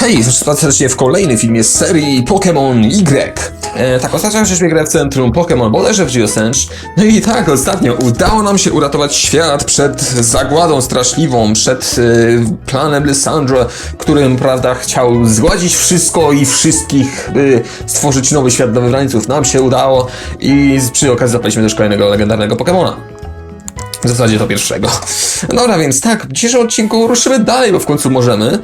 Hej, się w kolejnym filmie z serii Pokémon Y. E, tak, ostatnio żeśmy grali w centrum Pokémon bodajże w Geosense. No i tak, ostatnio udało nam się uratować świat przed zagładą straszliwą, przed e, planem Lysandra, którym, prawda, chciał zgładzić wszystko i wszystkich, by stworzyć nowy świat dla wybrańców. Nam się udało i przy okazji zapaliśmy też kolejnego legendarnego Pokémona. W zasadzie to pierwszego. Dobra, więc tak, w dzisiejszym odcinku ruszymy dalej, bo w końcu możemy.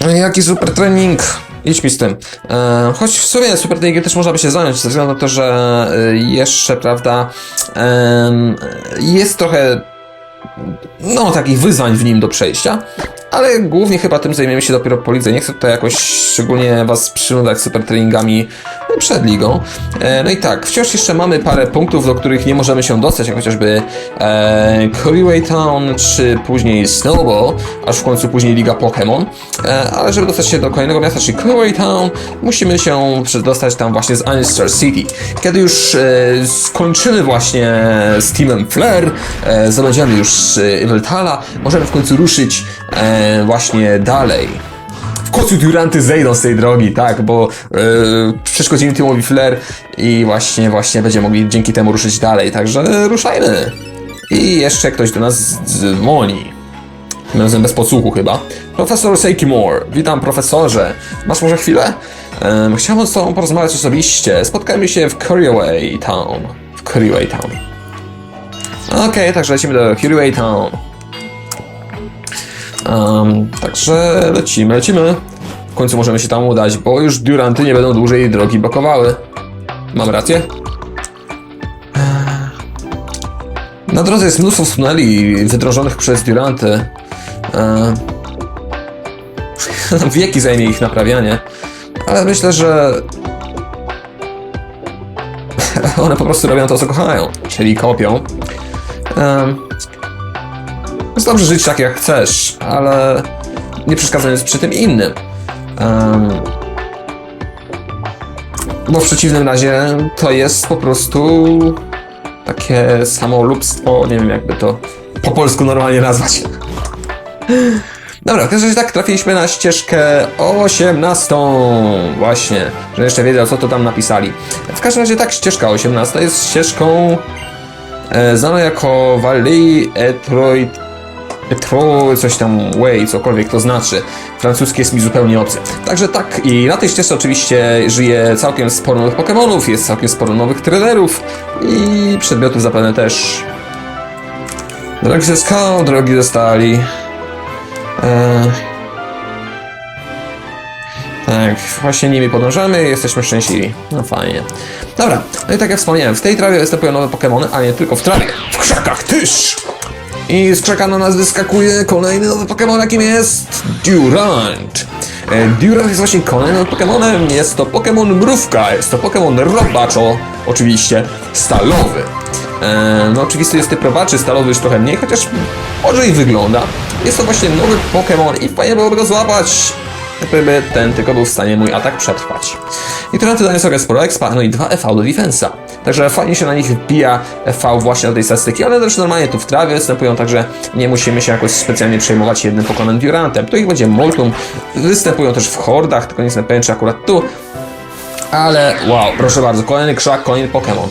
Jaki super trening? Idź mi z tym. E, choć w sumie super treningiem też można by się zająć, ze względu na to, że e, jeszcze, prawda, jest trochę no, takich wyzwań w nim do przejścia, ale głównie chyba tym zajmiemy się dopiero po lidze. Nie chcę tutaj jakoś szczególnie was przynudzać super treningami przed ligą. E, no i tak, wciąż jeszcze mamy parę punktów, do których nie możemy się dostać, jak chociażby e, Town, czy później Snowball, aż w końcu później Liga Pokémon. E, ale żeby dostać się do kolejnego miasta, czyli Kuriway Town, musimy się przedostać tam właśnie z Anistar City. Kiedy już e, skończymy właśnie z Teamem Flare, e, już e, możemy w końcu ruszyć e, właśnie dalej. W końcu Duranty zejdą z tej drogi, tak, bo yy, przeszkodzimy Timowi Flair i właśnie, właśnie będziemy mogli dzięki temu ruszyć dalej, także e, ruszajmy. I jeszcze ktoś do nas dzwoni. Tym razem bez podsłuchu chyba. Profesor Seikimore, witam profesorze. Masz może chwilę? Ehm, chciałbym z tobą porozmawiać osobiście. Spotkajmy się w Curryway Town. W Curryway Town. Okej, także lecimy do Curryway Town. Um, także lecimy, lecimy. W końcu możemy się tam udać, bo już Duranty nie będą dłużej drogi blokowały. Mam rację? Na drodze jest mnóstwo tuneli wydrążonych przez Duranty. Eee, wieki zajmie ich naprawianie, ale myślę, że one po prostu robią to, co kochają, czyli kopią. Eee, jest dobrze żyć tak jak chcesz, ale nie przeszkadzając przy tym innym. Em, bo w przeciwnym razie to jest po prostu takie samolubstwo, nie wiem jakby to po polsku normalnie nazwać. Dobra, w każdym razie tak trafiliśmy na ścieżkę 18. Właśnie, że jeszcze wiedział co to tam napisali. W każdym razie tak, ścieżka 18 jest ścieżką e, znaną jako Valley Etroid Petro, coś tam way, cokolwiek to znaczy. Francuski jest mi zupełnie obcy. Także tak, i na tej ścieżce oczywiście żyje całkiem sporo nowych Pokémonów, jest całkiem sporo nowych trenerów i przedmiotów zapewne też. Drogi ze skał, drogi ze stali. Eee... Tak, właśnie nimi podążamy jesteśmy szczęśliwi. No fajnie. Dobra, no i tak jak wspomniałem, w tej trawie występują nowe Pokémony, a nie tylko w trawie. W krzakach też! I z krzaka na nas wyskakuje kolejny nowy Pokémon, jakim jest Durant. E, Durant jest właśnie kolejnym Pokémonem, jest to Pokémon Mrówka, jest to Pokémon Robaczo, oczywiście, stalowy. E, no oczywiście jest typ robaczy, stalowy już trochę mniej, chociaż może i wygląda. Jest to właśnie nowy Pokémon i fajnie byłoby go złapać, gdyby ten tylko był w stanie mój atak przetrwać. I to na tyle sobie sporo expa, no i 2 EV do defensa. Także fajnie się na nich wbija EV właśnie do tej statystyki, ale też normalnie tu w trawie występują, także nie musimy się jakoś specjalnie przejmować jednym pokonanym Durantem. Tu ich będzie multum, występują też w hordach, tylko nie jestem pewien czy akurat tu. Ale wow, proszę bardzo, kolejny krzak, kolejny Pokémon.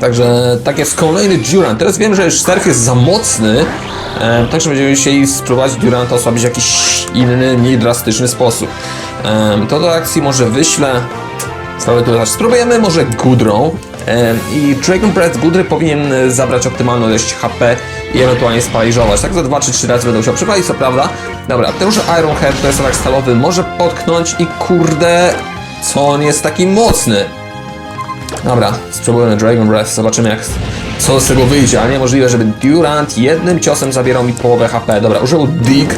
Także tak jest kolejny Durant. Teraz wiem, że już jest za mocny, e, także będziemy musieli spróbować Duranta osłabić w jakiś inny, mniej drastyczny sposób. E, to do akcji może wyślę. Spróbujemy może Gudrą. E, I Dragon Breath Gudry powinien e, zabrać optymalną ilość HP i ewentualnie sparaliżować. Tak za 2 czy 3 razy będę musiał przypalić, co prawda. Dobra, ten już Iron Head to jest atak stalowy, może potknąć i kurde, co on jest taki mocny. Dobra, spróbujemy Dragon Breath, zobaczymy jak, co z tego wyjdzie, ale niemożliwe, żeby Durant jednym ciosem zabierał mi połowę HP. Dobra, użył Dig,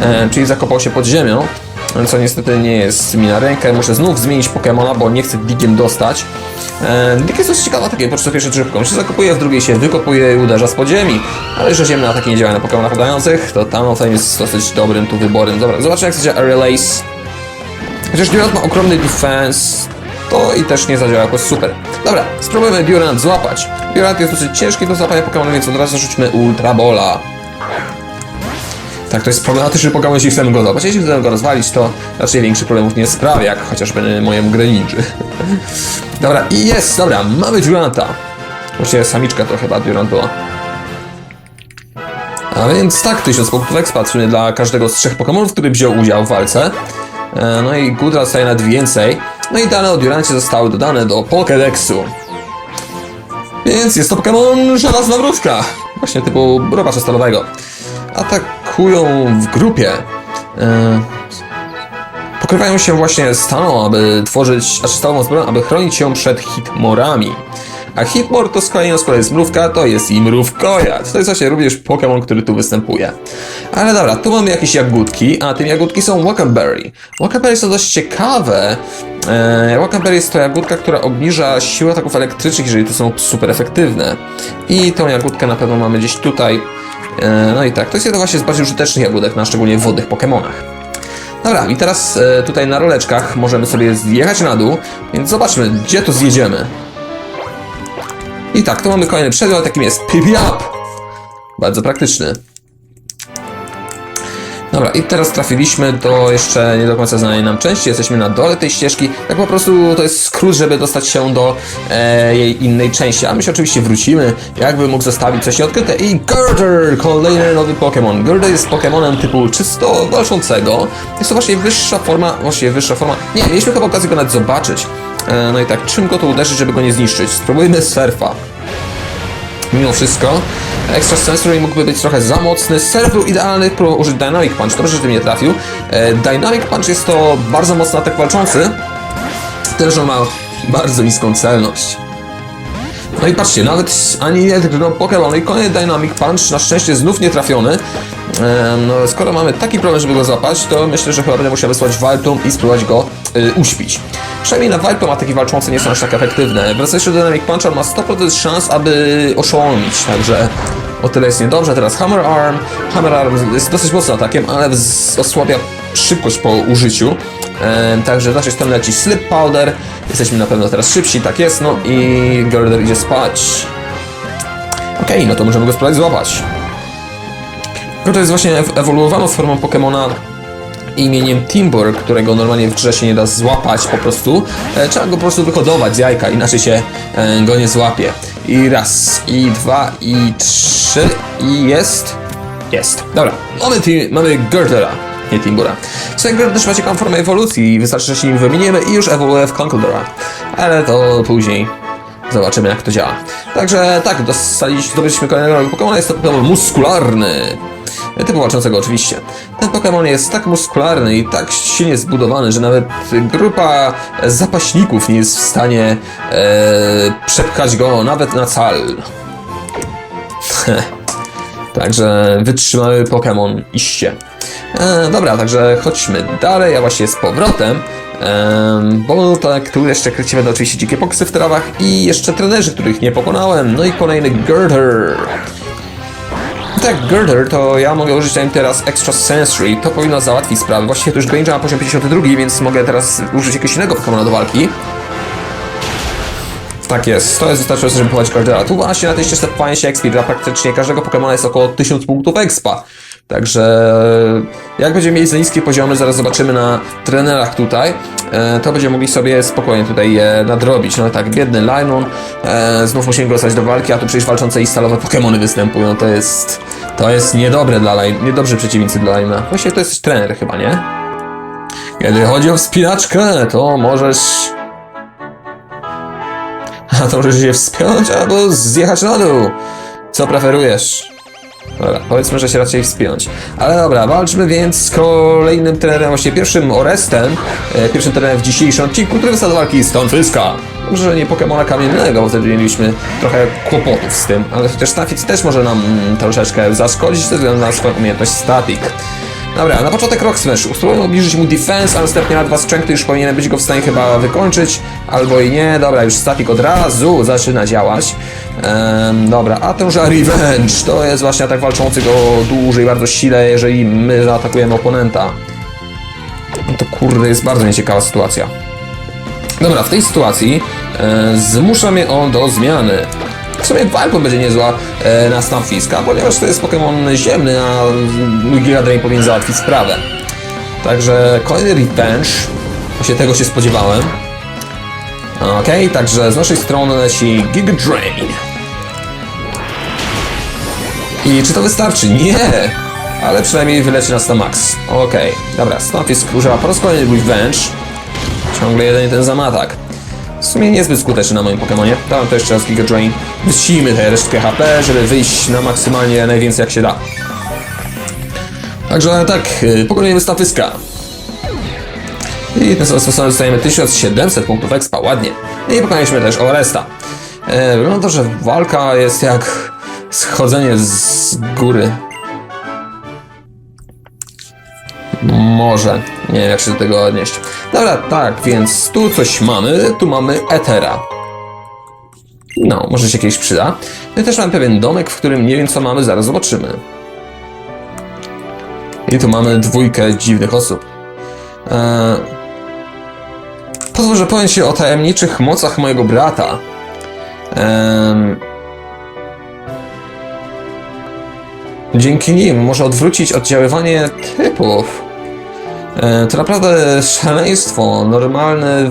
e, czyli zakopał się pod ziemią, co niestety nie jest mi na rękę. Muszę znów zmienić Pokemona, bo nie chcę Digiem dostać. E, Dig jest dość ciekawa, takie po prostu pierwsze szybko. się zakopuje, w drugiej się wykopuje i uderza z podziemi. Ale że ziemne ataki nie działają na Pokemonach padających, to Talonflame jest dosyć dobrym tu wyborem. Dobra, zobaczmy jak chcecie Release. Chociaż Durant ma ogromny defense, to i też nie zadziała jakoś super. Dobra, spróbujemy Durant złapać. Durant jest dosyć ciężki do złapania Pokémon, więc od razu rzućmy Ultra Bola. Tak, to jest problematyczny Pokémon, jeśli chcemy go złapać. Jeśli chcemy go rozwalić, to raczej większych problemów nie sprawia, jak chociażby mojemu Greninja. dobra, i jest, dobra, mamy Duranta. Właściwie samiczka to chyba Durant była. A więc tak, 1000 punktów sumie dla każdego z trzech Pokémonów, który wziął udział w walce. E, No i Gudra dostaje nawet więcej. No i dane o Durancie zostały dodane do Pokédexu. Więc jest to Pokémon żelazna wróżka. Właśnie typu robacza stalowego. Atakują w grupie. E, Pokrywają się właśnie stalą, aby tworzyć, aż stalową zbroją, aby chronić się przed hitmorami. A hitmor to z kolei z kolei jest mrówka, to jest i mrówkojad. To jest właśnie również Pokémon, który tu występuje. Ale dobra, tu mamy jakieś jagódki, a tym jagódki są Wackenberry. Wackenberry są dość ciekawe. Eee, jest to jagódka, która obniża siłę ataków elektrycznych, jeżeli to są super efektywne. I tą jagódkę na pewno mamy gdzieś tutaj. Eee, no i tak, to jest jedna właśnie z bardziej użytecznych jagódek na szczególnie wodnych Pokémonach. Dobra, i teraz e, tutaj na roleczkach możemy sobie zjechać na dół, więc zobaczmy, gdzie tu zjedziemy. I tak, tu mamy kolejny przedmiot, takim jest Pipi Up. Bardzo praktyczny. Dobra, i teraz trafiliśmy do jeszcze nie do końca znanej nam części. Jesteśmy na dole tej ścieżki. Tak po prostu to jest skrót, żeby dostać się do e, jej innej części. A my się oczywiście wrócimy, jakby mógł zostawić coś nieodkryte. I Girder, kolejny nowy Pokémon. Girder jest Pokémonem typu czysto walczącego. Jest to właśnie wyższa forma, właściwie wyższa forma. Nie, mieliśmy chyba okazję go nawet zobaczyć. E, no i tak, czym go tu uderzyć, żeby go nie zniszczyć? Spróbujmy surfa. Mimo wszystko, Extra Sensory mógłby być trochę za mocny. Surf był idealny, próbował użyć Dynamic Punch, dobrze, że tym nie trafił. E, Dynamic Punch jest to bardzo mocny atak walczący, tyle że ma bardzo niską celność. No i patrzcie, nawet ani jedno Pokémon i kolejny Dynamic Punch, na szczęście znów nie trafiony. E, No, skoro mamy taki problem, żeby go złapać, to myślę, że chyba będę musiał wysłać Valtum i spróbować go y, uśpić. Przynajmniej na Valtum ataki walczące nie są aż tak efektywne. Wracając do Dynamic Punch, on ma 100% szans, aby oszołomić, także o tyle jest niedobrze. Teraz Hammer Arm. Hammer Arm jest dosyć mocnym atakiem, ale osłabia szybkość po użyciu. Także z naszej strony leci Slip Powder. Jesteśmy na pewno teraz szybsi, tak jest. No i Girder idzie spać. Okej, no to możemy go spróbować złapać. No to jest właśnie ew- ewoluowaną formą Pokemona imieniem Timbur, którego normalnie w grze się nie da złapać po prostu. E, trzeba go po prostu wyhodować z jajka, inaczej się e, go nie złapie. I raz, i dwa, i trzy, i jest. Jest. Dobra, mamy, ti- mamy Girdera, nie Timbura. Słuchaj, Girder też ma ciekawą formę ewolucji, wystarczy, że się nim wymienimy i już ewoluuje w Conkeldora. Ale to później. Zobaczymy jak to działa. Także tak, dostaliśmy, zdobyliśmy kolejnego Pokemona, jest to Pokemon muskularny. Typu walczącego oczywiście. Ten Pokémon jest tak muskularny i tak silnie zbudowany, że nawet grupa zapaśników nie jest w stanie e, przepchać go nawet na cal. Także wytrzymały Pokémon iście. E, dobra, także chodźmy dalej, a właściwie z powrotem. Em, bo tak, tu jeszcze krycie będą oczywiście dzikie poksy w trawach i jeszcze trenerzy, których nie pokonałem. No i kolejny Girder. Tak, Girder, to ja mogę użyć teraz Extra Sensory. To powinno załatwić sprawę. Właściwie to już Granger ma poziom 52, więc mogę teraz użyć jakiegoś innego Pokemona do walki. Tak jest, to jest wystarczające, żeby pokonać Gardera. Tu właśnie na tej ścieżce pokonanie się XP dla praktycznie każdego Pokemona jest około 1000 punktów expa. Także jak będziemy mieli za niskie poziomy, zaraz zobaczymy na trenerach tutaj, e, to będziemy mogli sobie spokojnie tutaj je nadrobić. No tak, biedny Lainon, e, znów musimy go do walki, a tu przecież walczące i stalowe Pokemony występują. To jest, to jest niedobre dla Lain, niedobrzy przeciwnicy dla Laina. Właściwie to jest trener chyba, nie? Kiedy chodzi o wspinaczkę, to możesz a to możesz się wspiąć albo zjechać na dół. Co preferujesz? Dobra, powiedzmy, że się raczej wspiąć. Ale dobra, walczmy więc z kolejnym trenerem, właściwie pierwszym Orestem, e, pierwszym trenerem w dzisiejszym odcinku, który wysłał do walki Stonefiska. Dobrze, że nie Pokemona kamiennego, bo wtedy mieliśmy trochę kłopotów z tym, ale chociaż Static też może nam mm, troszeczkę zaszkodzić ze względu na swoją umiejętność Static. Dobra, na początek Rock Smash. Spróbujmy obniżyć mu defense, a następnie na dwa strength już powinienem być go w stanie chyba wykończyć. Albo i nie. Dobra, już static od razu zaczyna działać. Ehm, dobra, a tenże Revenge to jest właśnie atak walczący go dłużej, bardzo sile, jeżeli my zaatakujemy oponenta. No to kurde, jest bardzo nieciekawa sytuacja. Dobra, w tej sytuacji e, zmusza mnie on do zmiany. W sumie walką będzie niezła e, na Stamfiska, ponieważ to jest Pokémon ziemny, a Drain powinien załatwić sprawę. Także kolejny Revenge, właśnie tego się spodziewałem. Okej, także z naszej strony leci Giga Drain. I czy to wystarczy? Nie! Ale przynajmniej wyleci nas na max. Okej, dobra, Stamfisk używa po raz kolejny Revenge. Ciągle jeden i ten sam atak. W sumie niezbyt skuteczny na moim Pokemonie. Dałem to jeszcze raz Giga Drain. Wyścigmy tę resztkę HP, żeby wyjść na maksymalnie najwięcej jak się da. Także tak, yy, pokonujemy Stafyska. I tym sposobem dostajemy 1700 punktów expa, ładnie. I pokonaliśmy też Oresta. E, wygląda to, że walka jest jak schodzenie z góry. Może. Nie wiem, jak się do tego odnieść. Dobra, tak, więc tu coś mamy. Tu mamy Etera. No, może się kiedyś przyda. I też mam pewien domek, w którym nie wiem, co mamy, zaraz zobaczymy. I tu mamy dwójkę dziwnych osób. Eee... Pozwól, że powiem Ci o tajemniczych mocach mojego brata. Eee... Dzięki nim może odwrócić oddziaływanie typów. E, To naprawdę szaleństwo. Normalny.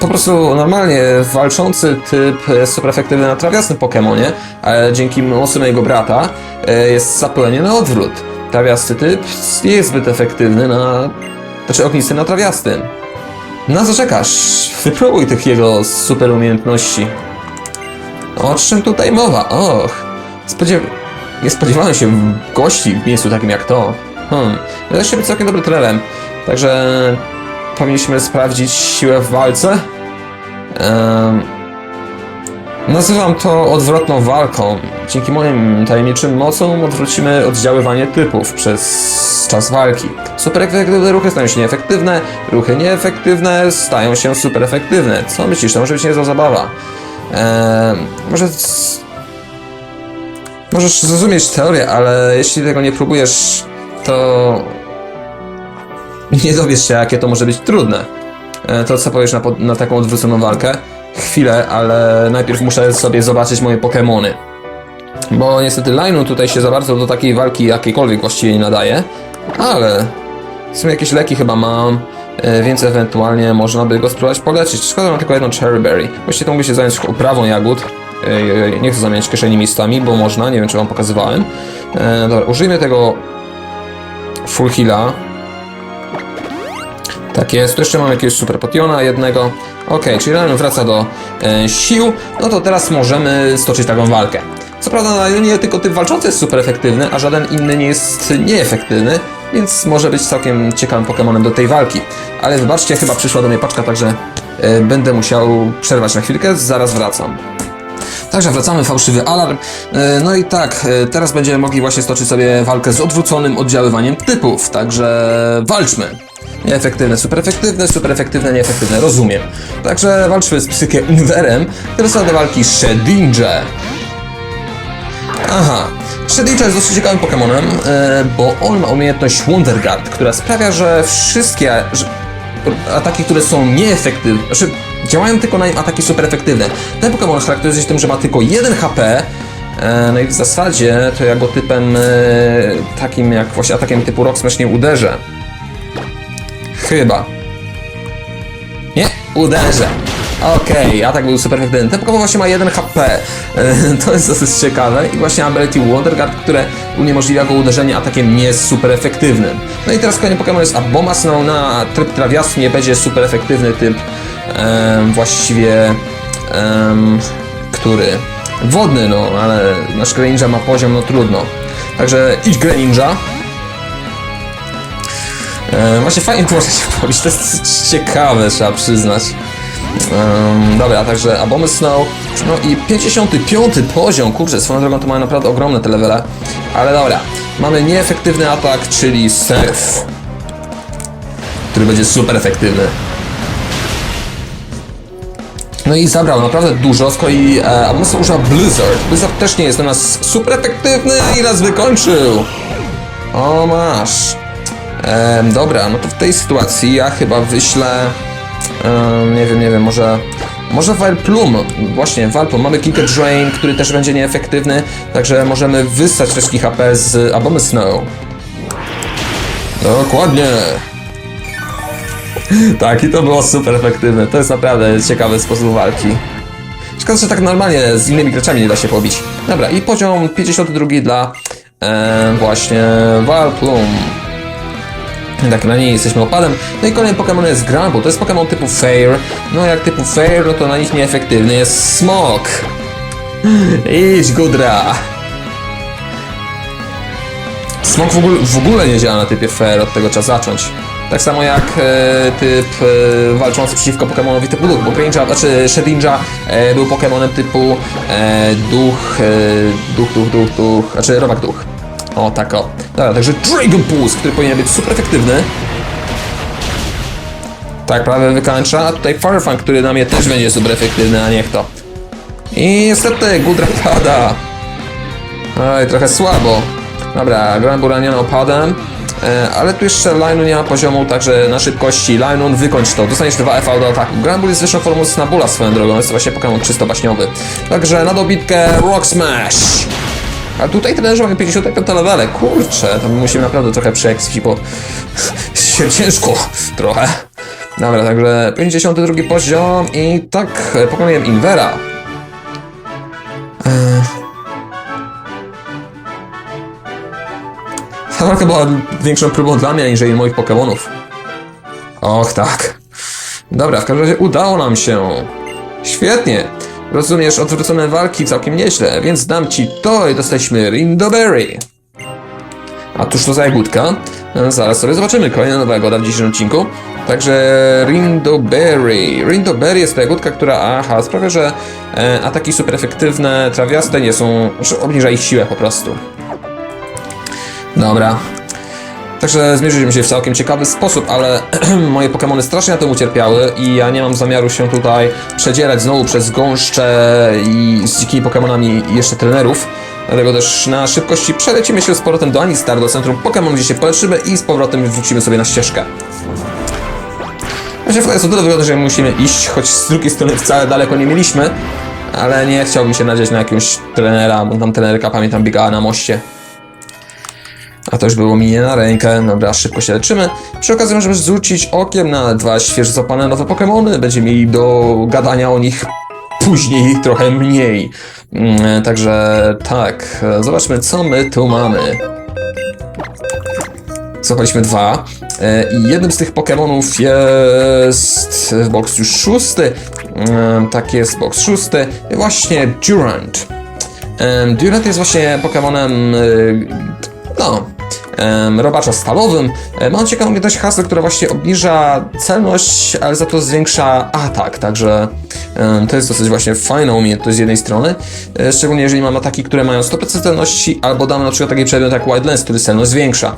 Po prostu normalnie walczący typ super efektywny na trawiastym Pokemonie, ale dzięki mocy mojego brata e, jest zapylenie na odwrót. Trawiasty typ nie jest zbyt efektywny na. Znaczy ognisty na trawiastym. Na co czekasz? Wypróbuj tych jego super umiejętności. O czym tutaj mowa? Och, spodziew... nie spodziewałem się gości w miejscu takim jak to. Hmm, wydaje się być całkiem dobry trenerem, także powinniśmy sprawdzić siłę w walce. Em, nazywam to odwrotną walką. Dzięki moim tajemniczym mocom odwrócimy oddziaływanie typów przez czas walki. Super efektywne ruchy stają się nieefektywne, ruchy nieefektywne stają się super efektywne. Co myślisz? To może być niezła zabawa. Em, może Możesz zrozumieć teorię, ale jeśli tego nie próbujesz, to nie dowiesz się, jakie to może być trudne. E, To co powiesz na, na taką odwróconą walkę? Chwilę, ale najpierw muszę sobie zobaczyć moje Pokémony. Bo niestety Linu tutaj się za bardzo do takiej walki jakiejkolwiek właściwie nie nadaje. Ale sumie jakieś leki chyba mam, e, więc ewentualnie można by go spróbować poleczyć. Szkoda, mam tylko jedną Cherry Berry. Właściwie to mógłby się zająć uprawą jagód. E, Nie chcę zamieniać kieszeni miejscami, bo można, nie wiem czy wam pokazywałem. Dobra, użyjmy tego full heala. Tak jest, tu jeszcze mam jakiegoś super potiona jednego. Ok, czyli Ryan wraca do e, sił, no to teraz możemy stoczyć taką walkę. Co prawda na nie tylko typ walczący jest super efektywny, a żaden inny nie jest nieefektywny, więc może być całkiem ciekawym Pokemonem do tej walki. Ale wybaczcie, chyba przyszła do mnie paczka, także e, będę musiał przerwać na chwilkę, zaraz wracam. Także wracamy, fałszywy alarm. E, No i tak, e, teraz będziemy mogli właśnie stoczyć sobie walkę z odwróconym oddziaływaniem typów, także walczmy. Nieefektywne, super efektywne, super efektywne, nieefektywne, rozumiem. Także walczmy z psykę Inverem, który są do walki Shedinja. Aha, Shedinja jest dosyć ciekawym Pokemonem, e, bo on ma umiejętność Wonder Guard, która sprawia, że wszystkie ataki, które są nieefektywne, znaczy działają tylko na nim ataki super efektywne. Ten Pokémon charakteryzuje się tym, że ma tylko 1 HP, e, no i w zasadzie to ja go typem e, takim jak właśnie atakiem typu Rock Smash nie uderzę. Chyba. Nie, uderzę. Okej, atak był super efektywny. Ten Pokémon właśnie ma 1 HP. E, To jest dosyć ciekawe. I właśnie Ability Wonder Guard, które uniemożliwia go uderzenie atakiem nie super efektywnym. No i teraz kolejny Pokémon jest Abomas. No na tryb trawiasty nie będzie super efektywny typ właściwie który? Wodny, no, ale nasz Greninja ma poziom, no trudno. Także idź Greninja. Właśnie fajnie można się pobawić, to jest ciekawe, trzeba przyznać. Em, dobra, także Abomy Snow, no i 55 poziom, kurczę, swoją drogą to mają naprawdę ogromne te levele, ale dobra, mamy nieefektywny atak, czyli Surf, który będzie super efektywny. No i zabrał naprawdę dużo, z kolei e, Abomus używa Blizzard. Blizzard też nie jest do nas super efektywny i nas wykończył. O, masz. Em, dobra, no to w tej sytuacji ja chyba wyślę. em, nie wiem, nie wiem, może Może Vileplume, właśnie Vileplume, mamy kilka Drain, który też będzie nieefektywny, także możemy wyssać resztki HP z Abomy Snow. Dokładnie. Tak, i to było super efektywne. To jest naprawdę ciekawy sposób walki. Szkoda, że tak normalnie z innymi graczami nie da się pobić. Dobra, i poziom 52 dla e, właśnie Valplum. Tak, na niej jesteśmy opadem. No i kolejny Pokémon jest Grambu. To jest Pokémon typu Fair. No jak typu Fair, no to na nich nieefektywny jest Smok. Idź, Gudra. Smok w ogóle, w ogóle nie działa na typie Fair, od tego trzeba zacząć. Tak samo jak e, typ e, walczący przeciwko Pokemonowi typu Duch, bo Greninja, znaczy Shedinja e, był Pokemonem typu e, Duch, e, Duch, Duch, Duch, Duch, znaczy Robak Duch. O, tak o. Dobra, także Dragon Pulse, który powinien być super efektywny. Tak, prawie wykańcza, a tutaj Firefang, który na mnie też będzie super efektywny, a niech to. I niestety Gudra pada. Oj, trochę słabo. Dobra, Granbu raniona opadem. E, ale tu jeszcze Linun nie ma poziomu, także na szybkości Linun wykończ to. Dostaniesz 2 FV do ataku. Granbull jest wyższą formą Snabula swoją drogą, jest właśnie Pokémon czysto baśniowy. Także na dobitkę Rock Smash! A tutaj trenerzy mają 55 levele. Kurczę, to musimy naprawdę trochę przeekspić, bo się ciężko trochę. Dobra, także 52 poziom i tak, pokonujemy Invera. Ta walka była większą próbą dla mnie, aniżeli moich Pokémonów. Och, tak. Dobra, w każdym razie udało nam się. Świetnie. Rozumiesz, odwrócone walki całkiem nieźle, więc dam ci to i dostaliśmy Rindoberry. A tuż to za jagódka. Zaraz sobie zobaczymy kolejna nowa jagoda w dzisiejszym odcinku. Także Rindoberry. Rindoberry jest to jagódka, która aha, sprawia, że e, ataki super efektywne, trawiaste nie są, że obniża ich siłę po prostu. Dobra. Także zmierzyliśmy się w całkiem ciekawy sposób, ale moje Pokémony strasznie na tym ucierpiały i ja nie mam zamiaru się tutaj przedzierać znowu przez gąszcze i z dzikimi Pokémonami jeszcze trenerów. Dlatego też na szybkości przelecimy się z powrotem do Anistar, do centrum Pokémon, gdzie się poleczymy i z powrotem wrócimy sobie na ścieżkę. Myślę, że jest o tyle wygodne, że musimy iść, choć z drugiej strony wcale daleko nie mieliśmy, ale nie chciałbym się nadzieć na jakiegoś trenera, bo tam trenerka pamiętam biegała na moście. A to już było mi nie na rękę. Dobra, szybko się leczymy. Przy okazji możemy rzucić okiem na dwa świeżo zapane nowe Pokémony. Będziemy mieli do gadania o nich później trochę mniej. Mm, Także tak, zobaczmy co my tu mamy. Złapaliśmy dwa. E, I jednym z tych Pokémonów jest box już szósty. Mm, Tak jest, box szósty. Właśnie Durant. Em, Durant jest właśnie Pokemonem, y, no, much. Robacza stalowym. Ma on ciekawą umiejętność hasła, która właśnie obniża celność, ale za to zwiększa atak, także to jest dosyć właśnie fajna umiejętność z jednej strony, e, szczególnie jeżeli mam ataki, które mają 100% celności, albo damy na przykład taki przedmiot jak Wild Lens, który celność zwiększa.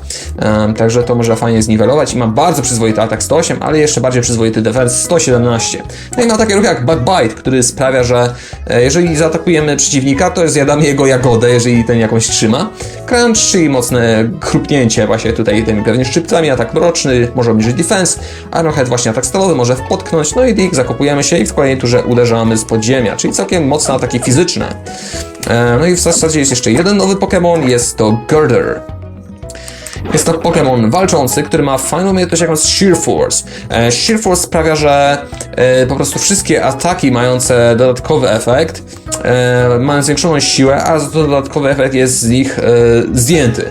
Także to można fajnie zniwelować i ma bardzo przyzwoity atak 108, ale jeszcze bardziej przyzwoity defense 117. No i ma takie ruchy jak Bug Bite, który sprawia, że e, jeżeli zaatakujemy przeciwnika, to zjadamy jego jagodę, jeżeli ten jakąś trzyma. Crunch, czyli mocne chrupnięcie właśnie tutaj tymi pewnie szczypcami, atak mroczny, może obniżyć defense, Arrowhead właśnie atak stalowy, może wpotknąć, no i Dick, zakopujemy się i w kolejnej turze uderzamy z podziemia, czyli całkiem mocne ataki fizyczne. E, No i w zasadzie jest jeszcze jeden nowy Pokémon, jest to Girder. Jest to Pokémon walczący, który ma fajną umiejętność jakąś Sheer Force. E, Sheer Force sprawia, że e, po prostu wszystkie ataki mające dodatkowy efekt mają zwiększoną siłę, a dodatkowy efekt jest z nich zdjęty.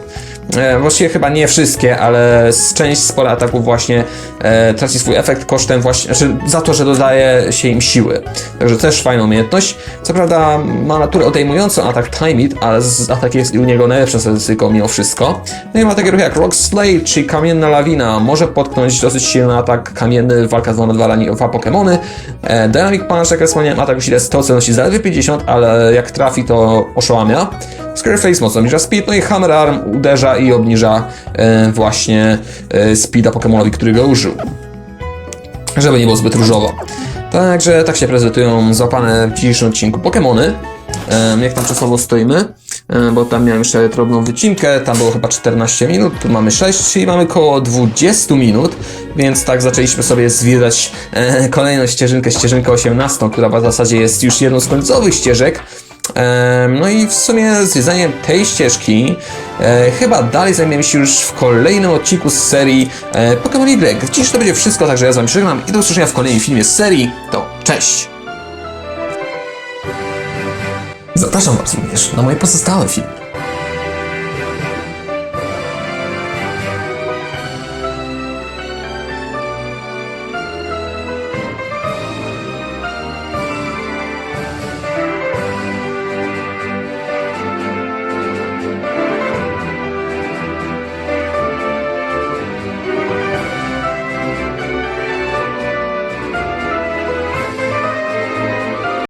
E, właściwie chyba nie wszystkie, ale z część spora ataków właśnie e, traci swój efekt kosztem właśnie, znaczy za to, że dodaje się im siły. Także też fajna umiejętność. Co prawda ma naturę odejmującą atak Time It, ale z atak jest u niego najlepszą statystyką mimo wszystko. No i ma takie ruchy jak Rock Slade, czyli Kamienna Lawina. Może potknąć dosyć silny atak kamienny, walka 2 na 2 rani dwa Pokémony. E, Dynamic Punch, jak wspomniałem, atak musi dać 100 celności zaledwie 50, ale jak trafi to oszałamia. Scareface mocno obniża speed, no i Hammer Arm uderza i obniża e, właśnie e, speeda Pokemonowi, który go użył. Żeby nie było zbyt różowo. Także tak się prezentują złapane w dzisiejszym odcinku Pokemony. Em, jak tam czasowo stoimy? e, bo tam miałem jeszcze drobną wycinkę, tam było chyba 14 minut, tu mamy 6, czyli mamy około 20 minut, więc tak zaczęliśmy sobie zwiedzać e, kolejną ścieżynkę, ścieżynkę 18, która w zasadzie jest już jedną z końcowych ścieżek. No i w sumie zwiedzaniem tej ścieżki e, chyba dalej zajmiemy się już w kolejnym odcinku z serii e, Pokémon Y. Dziś to będzie wszystko, także ja z wami żegnam i do usłyszenia w kolejnym filmie z serii. To cześć! Zapraszam was również na moje pozostałe filmy.